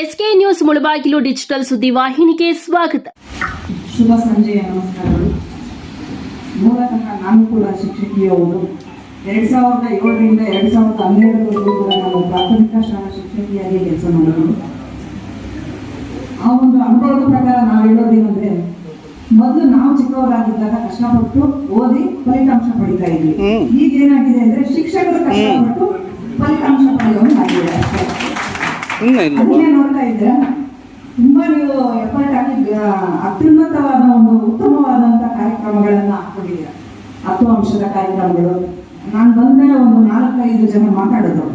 S K news Mulbagal digital ಸುದ್ದಿವಾಹಿನಿಗೆ ಸ್ವಾಗತ. ಶುಭ ಸಂಜೆಯ ನಮಸ್ಕಾರಗಳು ಮೂಲತಃ ನಾನು ಕೂಡ ಶಿಕ್ಷಕಿಯವರು ಎರಡು ಸಾವಿರದ ಏಳರಿಂದ ಎರಡ್ ಸಾವಿರದ ಹನ್ನೆರಡರವರೆಗೂ ಕೂಡ ನಾನು ಪ್ರಾಥಮಿಕ ಶಾಲಾ ಶಿಕ್ಷಕಿಯಾಗಿ ಕೆಲಸ ಮಾಡಿದ್ರು ಆ ಒಂದು ಅನುಭವದ ಪ್ರಕಾರ ನಾವು ಹೇಳೋದೇನೆಂದ್ರೆ ಮೊದಲು ನಾವು ಚಿಕ್ಕವರಾಗಿದ್ದಾಗ ಕಷ್ಟಪಟ್ಟು ಓದಿ ಫಲಿತಾಂಶ ಪಡಿತಾ ಇದ್ವಿ. ಈಗ ಏನಾಗಿದೆ ಅಂದ್ರೆ ಶಿಕ್ಷಕರು ಕಷ್ಟಪಟ್ಟು ಫಲಿತಾಂಶ ಪಡೆಯುವಂತಾಗಿದೆ ಅಷ್ಟೇ. ಇಲ್ಲ ನೋಡ್ತಾ ಇದ್ರೆ, ತುಂಬಾ ನೀವು ಎಫರ್ಟ್ ಅತ್ಯುನ್ನತವಾದ ಒಂದು ಉತ್ತಮವಾದಂತ ಕಾರ್ಯಕ್ರಮಗಳನ್ನ ಹಾಕೊಂಡಿದ್ದೀರ ಹತ್ತು ಅಂಶದ ಕಾರ್ಯಕ್ರಮಗಳು. ನಾನು ಬಂದ್ಮೇಲೆ ಒಂದು ನಾಲ್ಕೈದು ಜನ ಮಾತಾಡಿದ್ರು.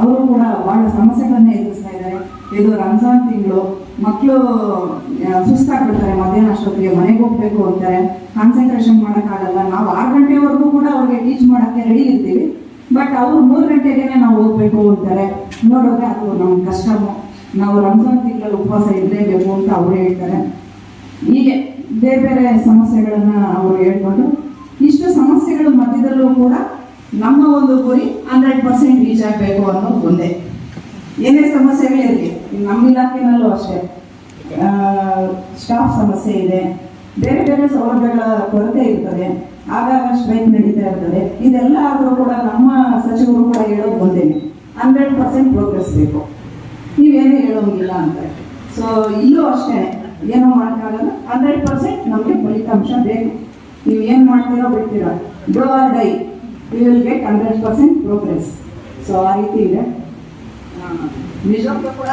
ಅವರು ಕೂಡ ಬಹಳ ಸಮಸ್ಯೆಗಳನ್ನ ಎದುರಿಸ್ತಾ ಇದ್ದಾರೆ. ಇದು ರಂಜಾನ್ ತಿಂಗಳು. ಮಕ್ಕಳು ಸುಸ್ತಾಗ್ಬಿಡ್ತಾರೆ. ಮಧ್ಯಾಹ್ನ ಅಷ್ಟೊತ್ತಿಗೆ ಮನೆಗೆ ಹೋಗ್ಬೇಕು ಅಂತಾರೆ. ಕಾನ್ಸಂಟ್ರೇಷನ್ ಮಾಡೋಕ್ಕಾಗಲ್ಲ ನಾವು ಆರು ಗಂಟೆವರೆಗೂ ಕೂಡ ಅವ್ರಿಗೆ ಟೀಚ್ ಮಾಡೋಕ್ಕೆ ರೆಡಿ ಇರ್ತೀವಿ. ಬಟ್ ಅವ್ರು ಮೂರು ಗಂಟೆಗೆ ನಾವು ಹೋಗ್ಬೇಕು ಅಂತಾರೆ. ನೋಡಿದ್ರೆ ಅದು ನಮ್ಮ ಕಷ್ಟಮು. ನಾವು ರಂಜಾನ್ ತಿಂಗಳಲ್ಲಿ ಉಪವಾಸ ಇರಲೇಬೇಕು ಅಂತ ಅವರು ಹೇಳ್ತಾರೆ. ಹೀಗೆ ಬೇರೆ ಬೇರೆ ಸಮಸ್ಯೆಗಳನ್ನ ಅವರು ಹೇಳ್ಕೊಂಡು ಇಷ್ಟು ಸಮಸ್ಯೆಗಳ ಮಧ್ಯದಲ್ಲೂ ಕೂಡ ನಮ್ಮ ಒಂದು ಗುರಿ ಹಂಡ್ರೆಡ್ ಪರ್ಸೆಂಟ್ ರೀಚ್ ಆಗಬೇಕು ಅನ್ನೋದು ಒಂದೇ ಏನೇ ಸಮಸ್ಯೆಗಳಿರಲಿ, ನಮ್ಮ ಇಲಾಖೆನಲ್ಲೂ ಅಷ್ಟೇ. ಸ್ಟಾಫ್ ಸಮಸ್ಯೆ ಇದೆ. ಬೇರೆ ಬೇರೆ ಸೌಲಭ್ಯಗಳ ಕೊರತೆ ಇರ್ತದೆ ಆಗಾಗ ಸ್ಟ್ರೈಕ್ ನಡೀತಾ ಇರ್ತದೆ. ಇದೆಲ್ಲ ಆದರೂ ಕೂಡ ನಮ್ಮ ಸಚಿವರು ಕೂಡ ಹೇಳೋದು ಒಂದೇನೆ ಹಂಡ್ರೆಡ್ ಪರ್ಸೆಂಟ್ ಪ್ರೋಗ್ರೆಸ್ ಬೇಕು. ನೀವೇನು ಹೇಳೋಂಗಿಲ್ಲ ಅಂತ ಸೊ ಇಲ್ಲೂ ಅಷ್ಟೇ, ಏನೋ ಮಾಡೋಕ್ಕಾಗಲ್ಲ ಹಂಡ್ರೆಡ್ ಪರ್ಸೆಂಟ್ ನಮಗೆ ಫಲಿತಾಂಶ ಬೇಕು. ನೀವು ಏನು ಮಾಡ್ತೀರೋ ಬಿಡ್ತೀರಾ. Do or die you will get hundred percent progress so ಆ ರೀತಿ ಇದೆ. ನಿಜಕ್ಕೂ ಕೂಡ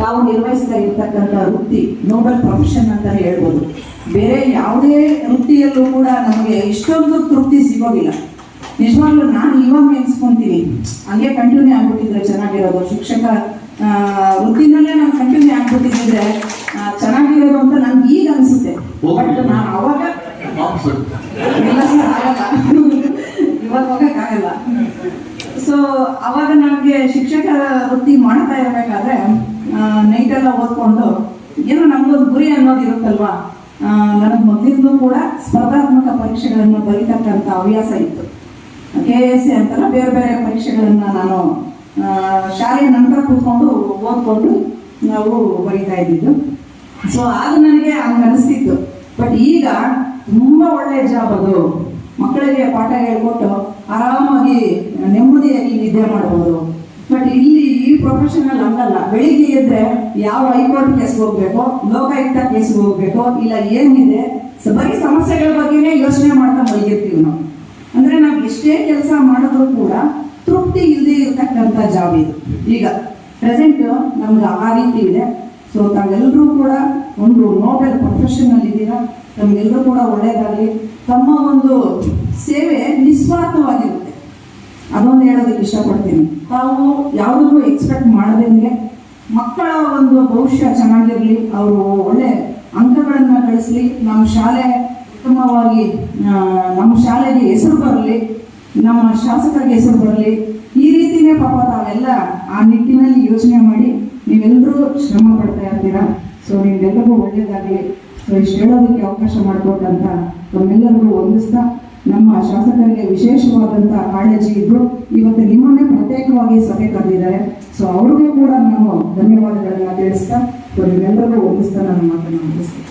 ತಾವು ನಿರ್ವಹಿಸ್ತಾ ಇರ್ತಕ್ಕಂಥ ವೃತ್ತಿ ನೋಬಲ್ ಪ್ರೊಫೆಷನ್ ಅಂತ ಹೇಳ್ಬೋದು. ಬೇರೆ ಯಾವುದೇ ವೃತ್ತಿಯಲ್ಲೂ ಕೂಡ ನಮಗೆ ಇಷ್ಟೊಂದು ತೃಪ್ತಿ ಸಿಗೋದಿಲ್ಲ. ನಿಜವಾಗ್ಲೂ ನಾನು ಇವಾಗ ನೆನ್ಸ್ಕೊಂತೀನಿ. ಹಂಗೆ ಕಂಟಿನ್ಯೂ ಆಗ್ಬಿಟ್ಟಿದ್ರೆ ಚೆನ್ನಾಗಿರೋದು. ಶಿಕ್ಷಕ ವೃತ್ತಿನಲ್ಲೇ ನಾನು ಕಂಟಿನ್ಯೂ ಆಗ್ಬಿಟ್ಟಿದ್ರೆ ಚೆನ್ನಾಗಿರೋದು ಅಂತ ನನ್ಗೆ ಈಗ ಅನಿಸುತ್ತೆ. ಬಟ್ ನಾನು ಅವಾಗ ಇಲ್ಲ ಸರ್ ಆಗಲ್ಲ. ಇವಾಗ ಹೋಗಕ್ಕಾಗಲ್ಲ ಸೊ ಅವಾಗ ನಮಗೆ ಶಿಕ್ಷಕ ವೃತ್ತಿ ಮಾಡ್ತಾ ಇರಬೇಕಾದ್ರೆ ನೈಟ್ ಎಲ್ಲ ಓದ್ಕೊಂಡು, ಏನೋ ನಮ್ಗೊಂದು ಗುರಿ ಅನ್ನೋದು ಇರುತ್ತಲ್ವಾ? ನನಗೆ ಮೊದಲಿಂದಲೂ ಕೂಡ ಸ್ಪರ್ಧಾತ್ಮಕ ಪರೀಕ್ಷೆಗಳನ್ನು ಬರೀತಕ್ಕಂಥ ಹವ್ಯಾಸ ಇತ್ತು. ಕೆ ಎಸ್ ಸಿ ಅಂತಲ್ಲ, ಬೇರೆ ಬೇರೆ ಪರೀಕ್ಷೆಗಳನ್ನು ನಾನು ಶಾಲೆಯ ನಂತರ ಕೂತ್ಕೊಂಡು ಓದ್ಕೊಂಡು ನಾವು ಬರೀತಾ ಇದ್ದಿದ್ದು. ಸೊ ಆಗ ನನಗೆ ಹಂಗೆ ಅನಿಸ್ತಿತ್ತು ಬಟ್ ಈಗ ತುಂಬ ಒಳ್ಳೆ ಜಾಬ್ ಅದು. ಮಕ್ಕಳಿಗೆ ಪಾಠ ಹೇಳ್ಕೊಟ್ಟು ಆರಾಮಾಗಿ ನೆಮ್ಮದಿಯಾಗಿ ನಿದ್ದೆ ಮಾಡ್ಬೋದು ಬಟ್ ಇಲ್ಲಿ ಈ ಪ್ರೊಫೆಷನಲ್ ಹಂಗಲ್ಲ ಬೆಳಿಗ್ಗೆ ಎದ್ರೆ ಯಾವ ಹೈಕೋರ್ಟ್ ಕೇಸ್ ಹೋಗ್ಬೇಕೋ, ಲೋಕಾಯುಕ್ತ ಕೇಸ್ ಹೋಗ್ಬೇಕೋ, ಇಲ್ಲ ಏನಿದೆ ಬರೀ ಸಮಸ್ಯೆಗಳ ಬಗ್ಗೆನೇ ಯೋಚನೆ ಮಾಡ್ತಾ ಮಲಗಿರ್ತೀವಿ ನಾವು. ಅಂದ್ರೆ ನಾವು ಎಷ್ಟೇ ಕೆಲಸ ಮಾಡಿದ್ರು ಕೂಡ ತೃಪ್ತಿ ಇಲ್ಲದೆ ಇರತಕ್ಕಂಥ ಜಾಬ್ ಇದು. ಈಗ ಪ್ರೆಸೆಂಟ್ ನಮ್ಗೆ ಆ ರೀತಿ ಇದೆ. ಸೊ ತಾವೆಲ್ಲರೂ ಕೂಡ ಒಂದು ನೋಬೆಲ್ ಪ್ರೊಫೆಷನಲ್ ಇದ್ದೀರಾ? ತಮಗೆಲ್ಲರೂ ಕೂಡ ಒಳ್ಳೆಯದಾಗಲಿ ತಮ್ಮ ಒಂದು ಸೇವೆ ನಿಸ್ವಾರ್ಥವಾಗಿರುತ್ತೆ. ಅದೊಂದು ಹೇಳೋದಕ್ಕೆ ಇಷ್ಟಪಡ್ತೀನಿ. ತಾವು ಯಾವುದಕ್ಕೂ ಎಕ್ಸ್ಪೆಕ್ಟ್ ಮಾಡದಂಗೆ ಮಕ್ಕಳ ಒಂದು ಭವಿಷ್ಯ ಚೆನ್ನಾಗಿರಲಿ, ಅವರು ಒಳ್ಳೆ ಅಂಕಗಳನ್ನು ಗಳಿಸಲಿ, ನಮ್ಮ ಶಾಲೆ ಉತ್ತಮವಾಗಿ ನಮ್ಮ ಶಾಲೆಗೆ ಹೆಸರು ಬರಲಿ, ನಮ್ಮ ಶಾಸಕರಿಗೆ ಹೆಸರು ಬರಲಿ, ಈ ರೀತಿನೇ ಪಾಪ ತಾವೆಲ್ಲ ಆ ನಿಟ್ಟಿನಲ್ಲಿ ಯೋಚನೆ ಮಾಡಿ ನೀವೆಲ್ಲರೂ ಶ್ರಮ ಪಡ್ತಾ ಇರ್ತೀರಾ? ಸೊ ನಿಮ್ಗೆಲ್ಲರಿಗೂ ಒಳ್ಳೆಯದಾಗಲಿ ಸೊ ಇಷ್ಟು ಹೇಳೋದಕ್ಕೆ ಅವಕಾಶ ಮಾಡಿಕೊಟ್ಟಂತ ತಮ್ಮೆಲ್ಲರಿಗೂ ವಂದಿಸ್ತಾ ನಮ್ಮ ಶಾಸಕರಿಗೆ ವಿಶೇಷವಾದಂತಹ ಕಾಳಜಿ ಇದ್ರು ಇವತ್ತು ನಿಮ್ಮನ್ನೇ ಪ್ರತ್ಯೇಕವಾಗಿ ಸಭೆ ಕರೆದಿದ್ದಾರೆ. ಸೊ ಅವ್ರಿಗೂ ಕೂಡ ನಾನು ಧನ್ಯವಾದಗಳನ್ನ ತಿಳಿಸ್ತಾ ನಿಮ್ಮೆಲ್ಲರಿಗೂ ವಂದಿಸ್ತಾ ನಾನು ಮಾತನ್ನು ಮುಗಿಸ್ತೀನಿ